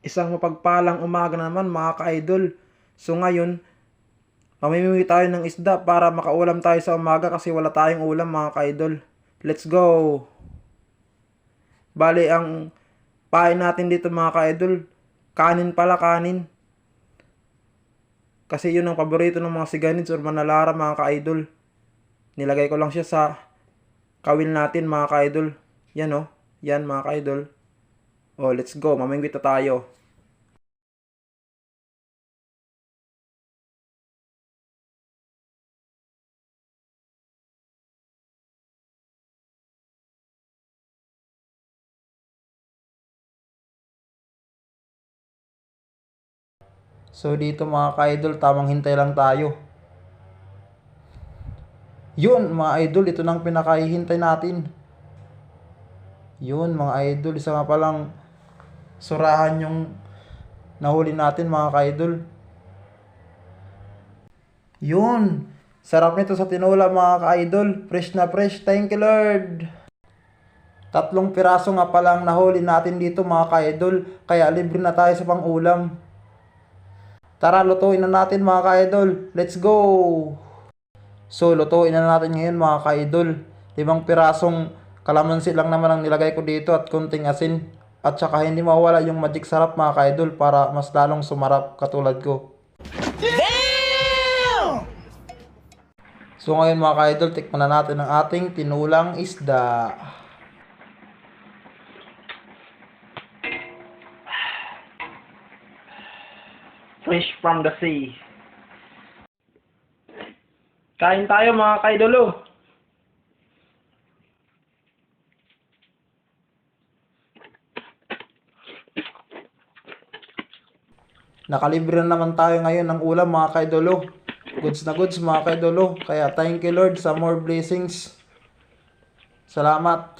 Isang mapagpalang umaga na naman mga ka-idol. So ngayon, mamimili tayo ng isda para makaulam tayo sa umaga kasi wala tayong ulam mga ka-idol. Let's go! Bali, ang pain natin dito mga ka-idol, kanin pala kanin. Kasi yun ang paborito ng mga siganids or manalara mga ka-idol. Nilagay ko lang siya sa kawil natin mga ka-idol. Yan oh, yan mga ka-idol. Oh, let's go. Mamingwit na tayo. So dito mga ka-idol, tamang hintay lang tayo. Yun mga idol, ito nang pinakahihintay natin. Yun mga idol, isa nga palang surahan yung nahuli natin mga ka-idol. Yun, sarap nito sa tinola mga ka-idol. Fresh na fresh, thank you Lord. Tatlong piraso nga palang nahuli natin dito mga ka-idol, kaya libre na tayo sa pang-ulam. Tara, lutuin na natin mga ka-idol. Let's go! So, lutuin na natin ngayon mga ka-idol. Limang pirasong kalamansi lang naman ang nilagay ko dito at kunting asin. At saka hindi mawala yung magic sarap mga ka-idol para mas lalong sumarap katulad ko. So ngayon mga ka-idol, tikman na natin ang ating tinulang isda. Fresh from the sea. Kain tayo mga kaidolo. Nakalibre na naman tayo ngayon ng ulam mga kaidolo. Goods na goods mga kaidolo. Kaya thank you Lord sa more blessings. Salamat.